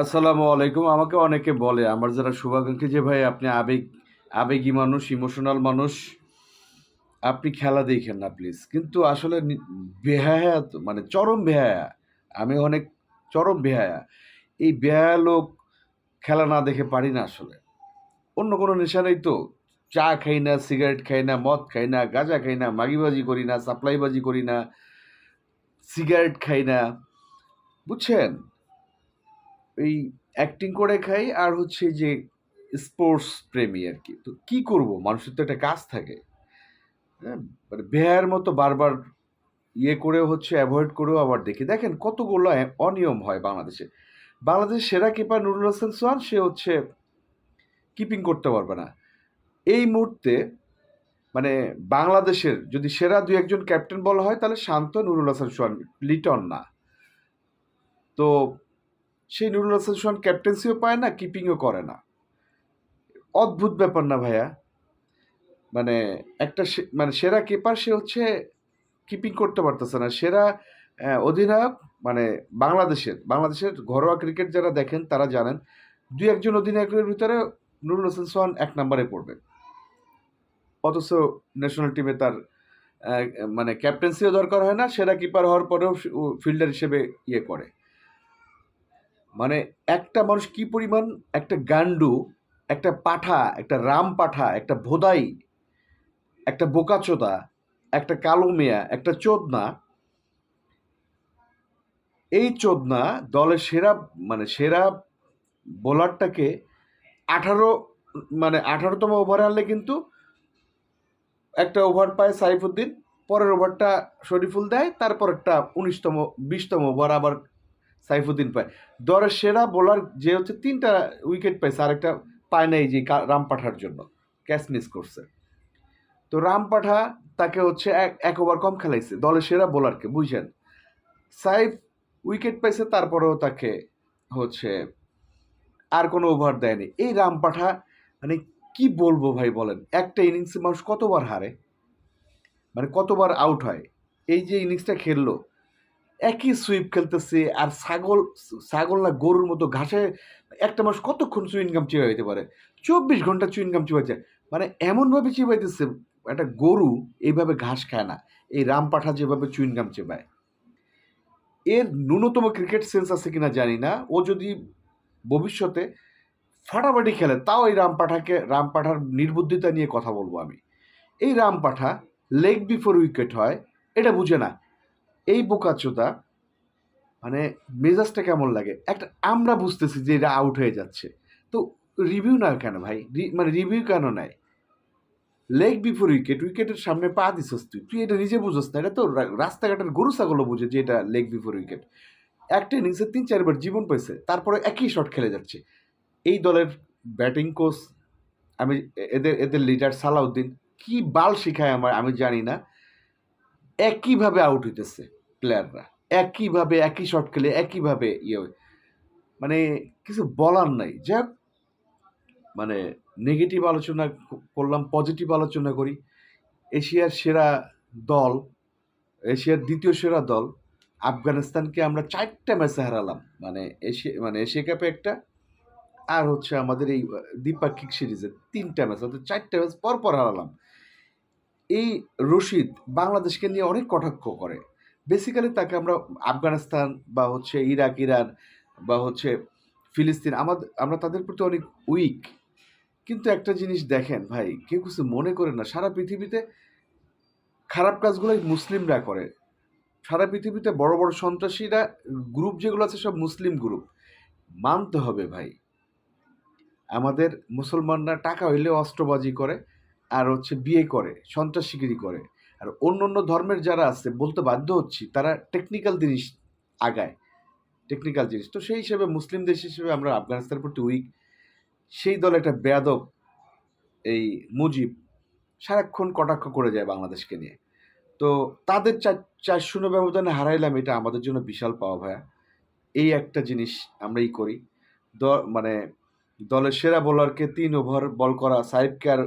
আসসালামু আলাইকুম। আমাকে অনেকে বলে আমার যারা শুভাকাঙ্ক্ষী যে ভাই আপনি আবেগ আবেগী মানুষ, ইমোশনাল মানুষ। আপনি খেলা দেখেন না প্লিজ। কিন্তু আসলে বেহায়া তো মানে চরম বেহায়া। আমি অনেক চরম বেহায়া। এই বেহায়া লোক খেলা না দেখে পারি না আসলে। অন্য কোনো নেশা নেই তো। চা খাই না, সিগারেট খাই না, মদ খাই না, গাঁজা খাই না, মাগিবাজি করি না, সাপ্লাইবাজি করি না, সিগারেট খাই না। বুঝছেন? এই অ্যাক্টিং করে খাই আর হচ্ছে যে স্পোর্টস প্রেমী আর কি তো কী করব? মানুষের তো একটা কাজ থাকে। হ্যাঁ? মানে বেহায়ার মতো বারবার ইয়ে করে হচ্ছে অ্যাভয়েড করেও আবার দেখি। দেখেন কতগুলো অনিয়ম হয় বাংলাদেশে। বাংলাদেশের সেরা কিপার নুরুল হাসান সোহান সে হচ্ছে কিপিং করতে পারবে না। এই মুহূর্তে মানে বাংলাদেশের যদি সেরা ২-১ ক্যাপ্টেন বলা হয় তাহলে শান্ত, নুরুল হাসান সোহান, লিটন না। তো সেই নুরুল হাসান সোহান ক্যাপ্টেন্সিও পায় না, কিপিংও করে না। অদ্ভুত ব্যাপার না ভাইয়া? মানে একটা মানে সেরা কিপার সে হচ্ছে কিপিং করতে পারতেছে না। সেরা অধিনায়ক মানে বাংলাদেশের, বাংলাদেশের ঘরোয়া ক্রিকেট যারা দেখেন তারা জানেন ২-১ অধিনায়কের ভিতরে নুরুল হাসান সোহান এক নম্বরে পড়বে। অথচ ন্যাশনাল টিমে তার মানে ক্যাপ্টেন্সিও দরকার হয় না। সেরা কিপার হওয়ার পরেও ফিল্ডার হিসেবে ইয়ে করে। মানে একটা মানুষ কি পরিমাণ একটা গান্ডু, একটা পাঠা একটা রাম পাঁঠা, একটা ভোদাই, একটা বোকাচোদা, একটা কালো মেয়া, একটা চোদনা এই চোদনা দলের সেরা মানে সেরা বোলারটাকে ১৮ মানে আঠারোতম ওভারে আনলে কিন্তু একটা ওভার পায় সাইফুদ্দিন, পরের ওভারটা শরীফুল দেয়, তারপর একটা উনিশতম বিশতম ওভার আবার সাইফুদ্দিন পায়। দলের সেরা বোলার যে হচ্ছে তিনটা উইকেট পাইছে, আরেকটা পায় নাই যে কা রাম পাঠার জন্য। ক্যাচ মিস করছে। তো রাম পাঠা তাকে হচ্ছে এক, এক ওভার কম খেলাইছে। দলের সেরা বোলারকে বুঝছেন সাইফ উইকেট পাইছে তারপরেও তাকে হচ্ছে আর কোনো ওভার দেয়নি। এই রাম পাঠা মানে কি বলব ভাই বলেন? একটা ইনিংসে মানুষ কতবার হারে? মানে কতবার আউট হয়? এই যে ইনিংসটা খেললো, একই সুইপ খেলতেছে, আর ছাগল ছাগল না গরুর মতো ঘাসে একটা মানুষ কতক্ষণ চুইং গাম চিবাইতে পারে? ২৪ ঘণ্টা চুইং গাম চিবাইছে। মানে এমনভাবে চিবাইতেছে, একটা গরু এইভাবে ঘাস খায় না। এই রাম পাঠা যেভাবে চুইং গাম চিবায়। এর ন্যূনতম ক্রিকেট সেন্স আছে কিনা জানি না। ও যদি ভবিষ্যতে ফাটাফাটি খেলে, তাও এই রাম পাঠাকে রাম পাঠার নির্বুদ্ধিতা নিয়ে কথা বলব আমি। এই রাম পাঠা লেগ বিফোর উইকেট হয়, এটা বুঝে না। এই বোকাচোদা মানে মেজাজটা কেমন লাগে? একটা আমরা বুঝতেছি যে এটা আউট হয়ে যাচ্ছে। তো রিভিউ না কেন ভাই? মানে রিভিউ কেন নেয়? লেগ বিফোর উইকেট, উইকেটের সামনে পা দিছস তুই। তুই এটা নিজে বুঝোস না। এটা তো রাস্তাঘাটের গরু ছাগলও বুঝে যে এটা লেগ বিফোর উইকেট। একটা ইনিংসে তিন চারবার জীবন পেয়েছে তারপরে একই শট খেলে যাচ্ছে। এই দলের ব্যাটিং কোচ আমি এদের এদের লিডার সালাউদ্দিন কি বাল শিখায় আমার আমি জানি না। একইভাবে আউট হইতেছে প্লেয়াররা। একইভাবে একই শট খেলে একইভাবে ইয়ে মানে কিছু বলার নাই। যাক মানে নেগেটিভ আলোচনা করলাম, পজিটিভ আলোচনা করি। এশিয়ার সেরা দল, এশিয়ার দ্বিতীয় সেরা দল আফগানিস্তানকে আমরা ৪ টা ম্যাচে হারালাম। মানে এশিয়া মানে এশিয়া কাপে একটা আর হচ্ছে আমাদের এই দ্বিপাক্ষিক সিরিজে তিনটা ম্যাচ অর্থাৎ ৪ টা ম্যাচ পরপর হারালাম। এই রশিদ বাংলাদেশকে নিয়ে অনেক কটাক্ষ করে। বেসিক্যালি তাকে আমরা আফগানিস্তান বা হচ্ছে ইরাক, ইরান বা হচ্ছে ফিলিস্তিন আমাদ আমরা তাদের প্রতি অনেক উইক। কিন্তু একটা জিনিস দেখেন ভাই, কেউ কিছু মনে করে না। সারা পৃথিবীতে খারাপ কাজগুলোই মুসলিমরা করে। সারা পৃথিবীতে বড়, বড় সন্ত্রাসীরা গ্রুপ যেগুলো আছে সব মুসলিম গ্রুপ। মানতে হবে ভাই। আমাদের মুসলমানরা টাকা হইলে অস্ত্রবাজি করে আর হচ্ছে বিয়ে করে, সন্ত্রাসীগিরি করে। আর অন্য অন্য ধর্মের যারা আছে বলতে বাধ্য হচ্ছি তারা টেকনিক্যাল জিনিস আগায়। টেকনিক্যাল জিনিস। তো সেই হিসেবে মুসলিম দেশ হিসেবে আমরা আফগানিস্তানের প্রতি উইক। সেই দল একটা বেয়াদব এই মুজিব সারাক্ষণ কটাক্ষ করে যায় বাংলাদেশকে নিয়ে। তো তাদের চার ৪-০ ব্যবধানে হারাইলাম এটা আমাদের জন্য বিশাল পাওয়া ভাইয়া। এই একটা জিনিস আমরা ই করি। দ মানে দলের সেরা বোলারকে তিন ওভার বল করা, সাইফকে আর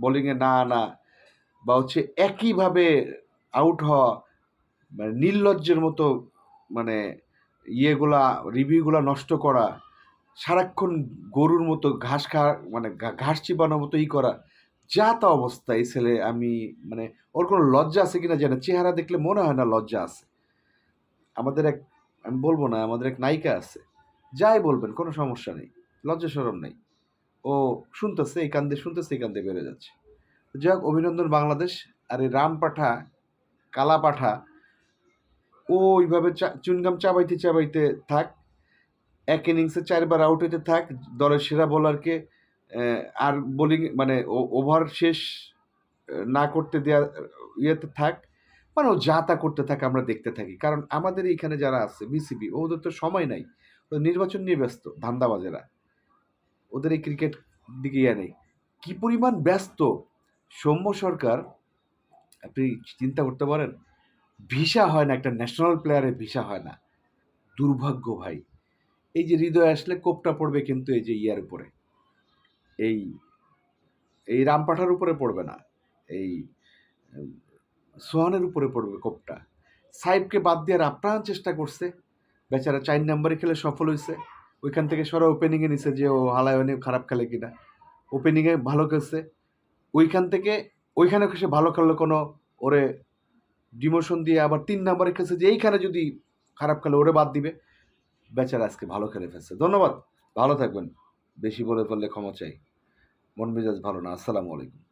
বোলিংয়ে না আনা বা হচ্ছে একইভাবে আউট হওয়া মানে নির্লজ্জের মতো মানে ইয়েগুলা রিভিউগুলা নষ্ট করা সারাক্ষণ গরুর মতো ঘাস খা মানে ঘাস চিবানোর মতো ই করা যা তা অবস্থা এই ছেলে আমি মানে ওর কোনো লজ্জা আছে কিনা না। চেহারা দেখলে মনে হয় না লজ্জা আছে আমাদের এক আমি বলব না আমাদের এক নায়িকা আছে যাই বলবেন কোনো সমস্যা নেই লজ্জা সরম নেই। ও শুনতেছে, এই কান্দে, শুনতেছে, এই কান্দে বেড়ে যাচ্ছে। যাই হোক, অভিনন্দন বাংলাদেশ। আর এই রাম পাঠা কালা পাঠা ও ওইভাবে চুনগাম চাবাইতে চাবাইতে থাক, এক ইনিংসে চারবার আউট হইতে থাক, দলের সেরা বোলারকে আর বোলিং মানে ওভার শেষ না করতে দেয়া, ইয়েতে থাক মানে ও যা তা করতে থাকে আমরা দেখতে থাকি। কারণ আমাদের এইখানে যারা আছে বিসিবি ওদের তো সময় নাই। নির্বাচন নিয়ে ব্যস্ত, ধান্দাবাজেরা। ওদের এই ক্রিকেট দিকে ইয়ে নেই। কি পরিমাণ ব্যস্ত। সৌম্য সরকার, আপনি চিন্তা করতে পারেন, ভিসা হয় না, একটা ন্যাশনাল প্লেয়ারের ভিসা হয় না। দুর্ভাগ্য ভাই। এই যে হৃদয় আসলে কোপটা পড়বে কিন্তু এই যে ইয়ার উপরে। এই এই রামপাঠার উপরে পড়বে না। এই, সোহানের উপরে পড়বে কোপটা। সাহেবকে বাদ দেওয়ার আপ্রাণ চেষ্টা করছে। বেচারা চার নাম্বারে খেলে সফল হয়েছে ওইখান থেকে সরা ওপেনিংয়ে নিছে যে ও হালায়নে খারাপ খেলে কিনা। ওপেনিংয়ে ভালো খেলছে। ওইখান থেকে, ওইখানে সে ভালো খেললো কোনো ওরে ডিমোশন দিয়ে আবার তিন নাম্বারে খেলছে যে এইখানে যদি খারাপ খেলে ওরে বাদ দিবে। বেচারা আজকে ভালো খেলে ফেলছে। ধন্যবাদ। ভালো থাকবেন। বেশি বলে ফেললে ক্ষমা চাই। মন মেজাজ ভালো না। আসসালামু আলাইকুম।